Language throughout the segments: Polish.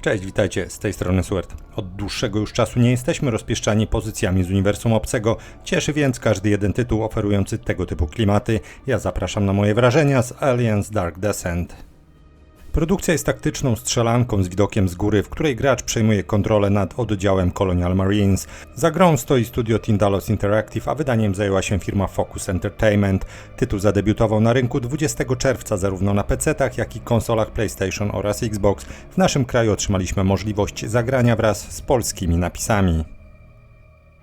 Cześć, witajcie, z tej strony Suert. Od dłuższego już czasu nie jesteśmy rozpieszczani pozycjami z uniwersum obcego, cieszy więc każdy jeden tytuł oferujący tego typu klimaty. Ja zapraszam na moje wrażenia z Aliens Dark Descent. Produkcja jest taktyczną strzelanką z widokiem z góry, w której gracz przejmuje kontrolę nad oddziałem Colonial Marines. Za grą stoi studio Tindalos Interactive, a wydaniem zajęła się firma Focus Entertainment. Tytuł zadebiutował na rynku 20 czerwca zarówno na PC-tach, jak i konsolach PlayStation oraz Xbox. W naszym kraju otrzymaliśmy możliwość zagrania wraz z polskimi napisami.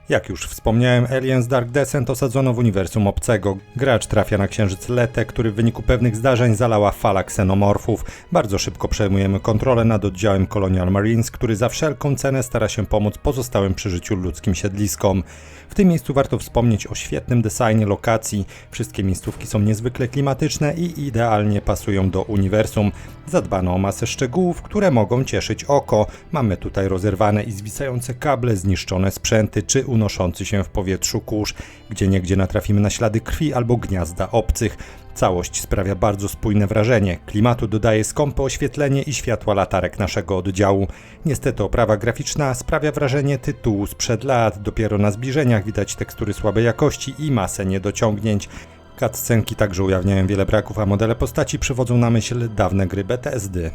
Jak już wspomniałem, Aliens Dark Descent osadzono w uniwersum obcego. Gracz trafia na księżyc Lete, który w wyniku pewnych zdarzeń zalała fala ksenomorfów. Bardzo szybko przejmujemy kontrolę nad oddziałem Colonial Marines, który za wszelką cenę stara się pomóc pozostałym przy życiu ludzkim siedliskom. W tym miejscu warto wspomnieć o świetnym designie lokacji. Wszystkie miejscówki są niezwykle klimatyczne i idealnie pasują do uniwersum. Zadbano o masę szczegółów, które mogą cieszyć oko. Mamy tutaj rozerwane i zwisające kable, zniszczone sprzęty czy unoszący się w powietrzu kurz, gdzie niegdzie natrafimy na ślady krwi albo gniazda obcych. Całość sprawia bardzo spójne wrażenie. Klimatu dodaje skąpe oświetlenie i światła latarek naszego oddziału. Niestety oprawa graficzna sprawia wrażenie tytułu sprzed lat. Dopiero na zbliżeniach widać tekstury słabej jakości i masę niedociągnięć. Cutscenki także ujawniają wiele braków, a modele postaci przywodzą na myśl dawne gry BTSD.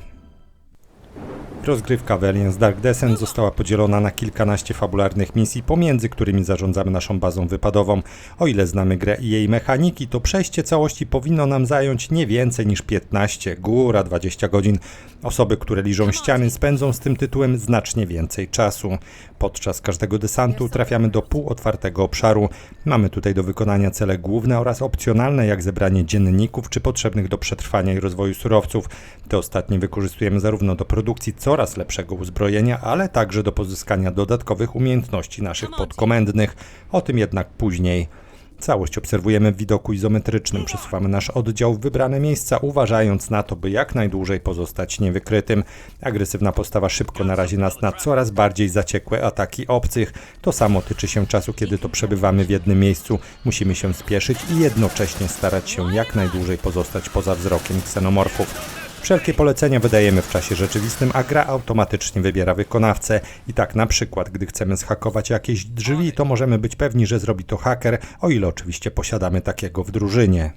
Rozgrywka w Dark Descent została podzielona na kilkanaście fabularnych misji, pomiędzy którymi zarządzamy naszą bazą wypadową. O ile znamy grę i jej mechaniki, to przejście całości powinno nam zająć nie więcej niż 15, góra 20 godzin. Osoby, które liżą ściany, spędzą z tym tytułem znacznie więcej czasu. Podczas każdego desantu trafiamy do półotwartego obszaru. Mamy tutaj do wykonania cele główne oraz opcjonalne, jak zebranie dzienników czy potrzebnych do przetrwania i rozwoju surowców. Te ostatnie wykorzystujemy zarówno do produkcji coraz lepszego uzbrojenia, ale także do pozyskania dodatkowych umiejętności naszych podkomendnych. O tym jednak później. Całość obserwujemy w widoku izometrycznym. Przesuwamy nasz oddział w wybrane miejsca, uważając na to, by jak najdłużej pozostać niewykrytym. Agresywna postawa szybko narazi nas na coraz bardziej zaciekłe ataki obcych. To samo tyczy się czasu, kiedy to przebywamy w jednym miejscu. Musimy się spieszyć i jednocześnie starać się jak najdłużej pozostać poza wzrokiem ksenomorfów. Wszelkie polecenia wydajemy w czasie rzeczywistym, a gra automatycznie wybiera wykonawcę. I tak na przykład, gdy chcemy zhakować jakieś drzwi, to możemy być pewni, że zrobi to haker, o ile oczywiście posiadamy takiego w drużynie.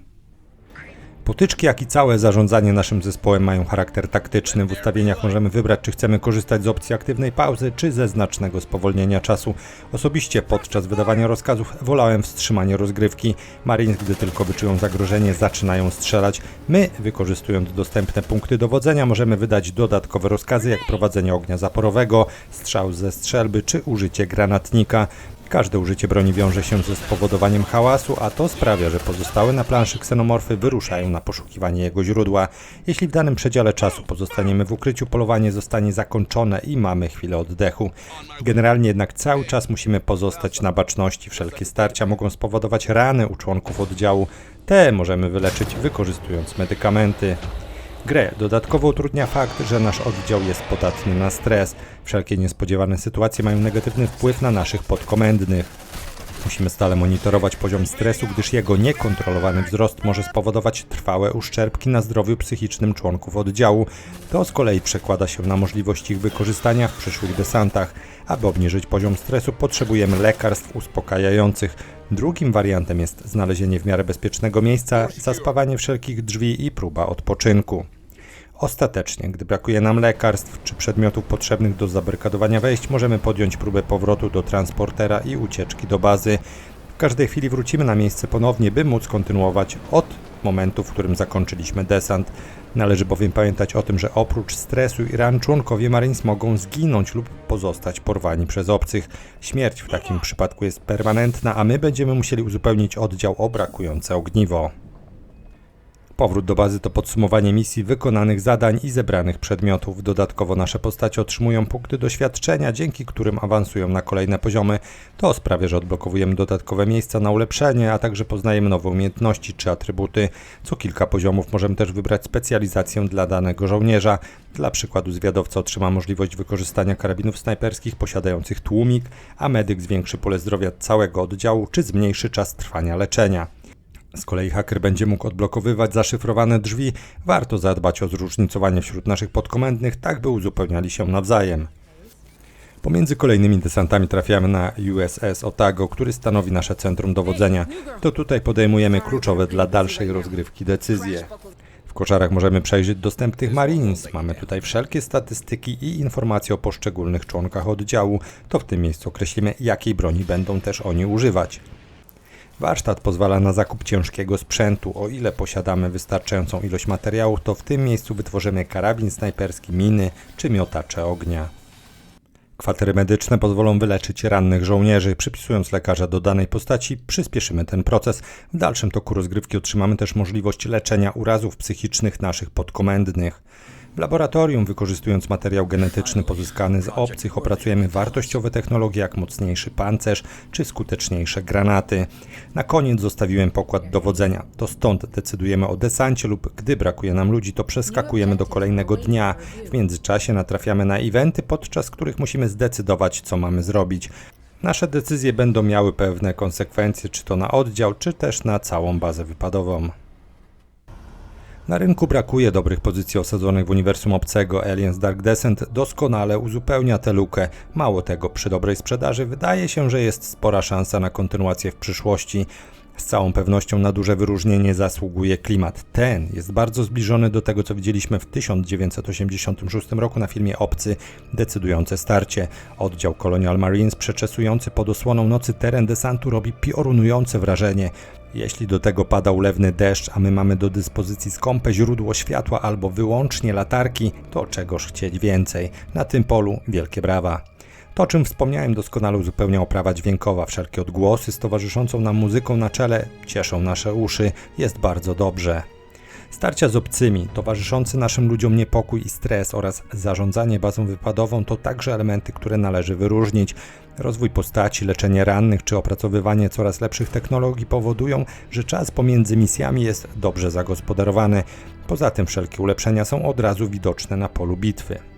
Potyczki, jak i całe zarządzanie naszym zespołem mają charakter taktyczny. W ustawieniach możemy wybrać, czy chcemy korzystać z opcji aktywnej pauzy, czy ze znacznego spowolnienia czasu. Osobiście podczas wydawania rozkazów wolałem wstrzymanie rozgrywki. Marines, gdy tylko wyczują zagrożenie, zaczynają strzelać. My, wykorzystując dostępne punkty dowodzenia, możemy wydać dodatkowe rozkazy, jak prowadzenie ognia zaporowego, strzał ze strzelby, czy użycie granatnika. Każde użycie broni wiąże się ze spowodowaniem hałasu, a to sprawia, że pozostałe na planszy ksenomorfy wyruszają na poszukiwanie jego źródła. Jeśli w danym przedziale czasu pozostaniemy w ukryciu, polowanie zostanie zakończone i mamy chwilę oddechu. Generalnie jednak cały czas musimy pozostać na baczności. Wszelkie starcia mogą spowodować rany u członków oddziału. Te możemy wyleczyć wykorzystując medykamenty. Grę dodatkowo utrudnia fakt, że nasz oddział jest podatny na stres. Wszelkie niespodziewane sytuacje mają negatywny wpływ na naszych podkomendnych. Musimy stale monitorować poziom stresu, gdyż jego niekontrolowany wzrost może spowodować trwałe uszczerbki na zdrowiu psychicznym członków oddziału. To z kolei przekłada się na możliwość ich wykorzystania w przyszłych desantach. Aby obniżyć poziom stresu, potrzebujemy lekarstw uspokajających. Drugim wariantem jest znalezienie w miarę bezpiecznego miejsca, zaspawanie wszelkich drzwi i próba odpoczynku. Ostatecznie, gdy brakuje nam lekarstw czy przedmiotów potrzebnych do zabarkadowania wejść, możemy podjąć próbę powrotu do transportera i ucieczki do bazy. W każdej chwili wrócimy na miejsce ponownie, by móc kontynuować od momentu, w którym zakończyliśmy desant. Należy bowiem pamiętać o tym, że oprócz stresu i ran członkowie Marines mogą zginąć lub pozostać porwani przez obcych. Śmierć w takim przypadku jest permanentna, a my będziemy musieli uzupełnić oddział o brakujące ogniwo. Powrót do bazy to podsumowanie misji, wykonanych zadań i zebranych przedmiotów. Dodatkowo nasze postacie otrzymują punkty doświadczenia, dzięki którym awansują na kolejne poziomy. To sprawia, że odblokowujemy dodatkowe miejsca na ulepszenie, a także poznajemy nowe umiejętności czy atrybuty. Co kilka poziomów możemy też wybrać specjalizację dla danego żołnierza. Dla przykładu zwiadowca otrzyma możliwość wykorzystania karabinów snajperskich posiadających tłumik, a medyk zwiększy pole zdrowia całego oddziału czy zmniejszy czas trwania leczenia. Z kolei haker będzie mógł odblokowywać zaszyfrowane drzwi. Warto zadbać o zróżnicowanie wśród naszych podkomendnych, tak by uzupełniali się nawzajem. Pomiędzy kolejnymi desantami trafiamy na USS Otago, który stanowi nasze centrum dowodzenia. To tutaj podejmujemy kluczowe dla dalszej rozgrywki decyzje. W koszarach możemy przejrzeć dostępnych Marines. Mamy tutaj wszelkie statystyki i informacje o poszczególnych członkach oddziału. To w tym miejscu określimy, jakiej broni będą też oni używać. Warsztat pozwala na zakup ciężkiego sprzętu. O ile posiadamy wystarczającą ilość materiałów, to w tym miejscu wytworzymy karabin snajperski, miny czy miotacze ognia. Kwatery medyczne pozwolą wyleczyć rannych żołnierzy. Przypisując lekarza do danej postaci, przyspieszymy ten proces. W dalszym toku rozgrywki otrzymamy też możliwość leczenia urazów psychicznych naszych podkomendnych. W laboratorium, wykorzystując materiał genetyczny pozyskany z obcych, opracujemy wartościowe technologie jak mocniejszy pancerz czy skuteczniejsze granaty. Na koniec zostawiłem pokład dowodzenia. To stąd decydujemy o desancie lub gdy brakuje nam ludzi, to przeskakujemy do kolejnego dnia. W międzyczasie natrafiamy na eventy, podczas których musimy zdecydować, co mamy zrobić. Nasze decyzje będą miały pewne konsekwencje, czy to na oddział, czy też na całą bazę wypadową. Na rynku brakuje dobrych pozycji osadzonych w uniwersum obcego. Aliens Dark Descent doskonale uzupełnia tę lukę. Mało tego, przy dobrej sprzedaży wydaje się, że jest spora szansa na kontynuację w przyszłości. Z całą pewnością na duże wyróżnienie zasługuje klimat. Ten jest bardzo zbliżony do tego, co widzieliśmy w 1986 roku na filmie Obcy, decydujące starcie. Oddział Colonial Marines przeczesujący pod osłoną nocy teren desantu robi piorunujące wrażenie. Jeśli do tego pada ulewny deszcz, a my mamy do dyspozycji skąpe źródło światła albo wyłącznie latarki, to czegoż chcieć więcej. Na tym polu wielkie brawa. To, o czym wspomniałem, doskonale uzupełnia oprawa dźwiękowa. Wszelkie odgłosy z towarzyszącą nam muzyką na czele cieszą nasze uszy. Jest bardzo dobrze. Starcia z obcymi, towarzyszący naszym ludziom niepokój i stres oraz zarządzanie bazą wypadową to także elementy, które należy wyróżnić. Rozwój postaci, leczenie rannych czy opracowywanie coraz lepszych technologii powodują, że czas pomiędzy misjami jest dobrze zagospodarowany. Poza tym wszelkie ulepszenia są od razu widoczne na polu bitwy.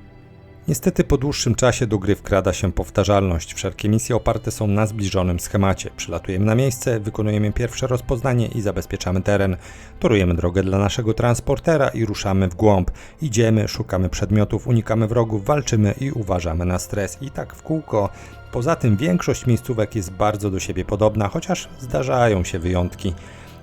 Niestety po dłuższym czasie do gry wkrada się powtarzalność. Wszelkie misje oparte są na zbliżonym schemacie. Przylatujemy na miejsce, wykonujemy pierwsze rozpoznanie i zabezpieczamy teren. Torujemy drogę dla naszego transportera i ruszamy w głąb. Idziemy, szukamy przedmiotów, unikamy wrogów, walczymy i uważamy na stres. I tak w kółko. Poza tym większość miejscówek jest bardzo do siebie podobna, chociaż zdarzają się wyjątki.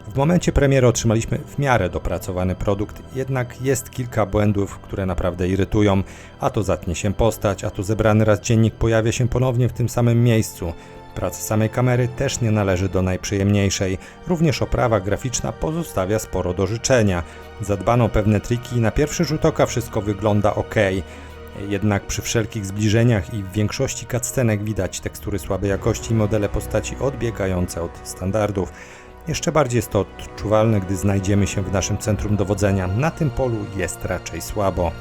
W momencie premiery otrzymaliśmy w miarę dopracowany produkt, jednak jest kilka błędów, które naprawdę irytują. A to zatnie się postać, a to zebrany raz dziennik pojawia się ponownie w tym samym miejscu. Praca samej kamery też nie należy do najprzyjemniejszej. Również oprawa graficzna pozostawia sporo do życzenia. Zadbano pewne triki i na pierwszy rzut oka wszystko wygląda ok. Jednak przy wszelkich zbliżeniach i w większości cutscenek widać tekstury słabej jakości i modele postaci odbiegające od standardów. Jeszcze bardziej jest to odczuwalne, gdy znajdziemy się w naszym centrum dowodzenia. Na tym polu jest raczej słabo.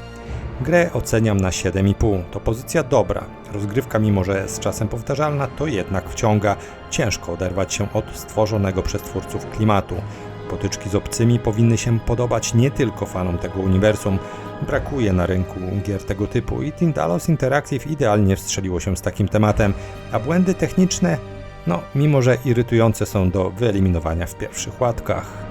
Grę oceniam na 7,5. To pozycja dobra. Rozgrywka, mimo że z czasem powtarzalna, to jednak wciąga. Ciężko oderwać się od stworzonego przez twórców klimatu. Potyczki z obcymi powinny się podobać nie tylko fanom tego uniwersum. Brakuje na rynku gier tego typu i Tindalos Interactive idealnie wstrzeliło się z takim tematem, a błędy techniczne no, mimo że irytujące są do wyeliminowania w pierwszych łatkach.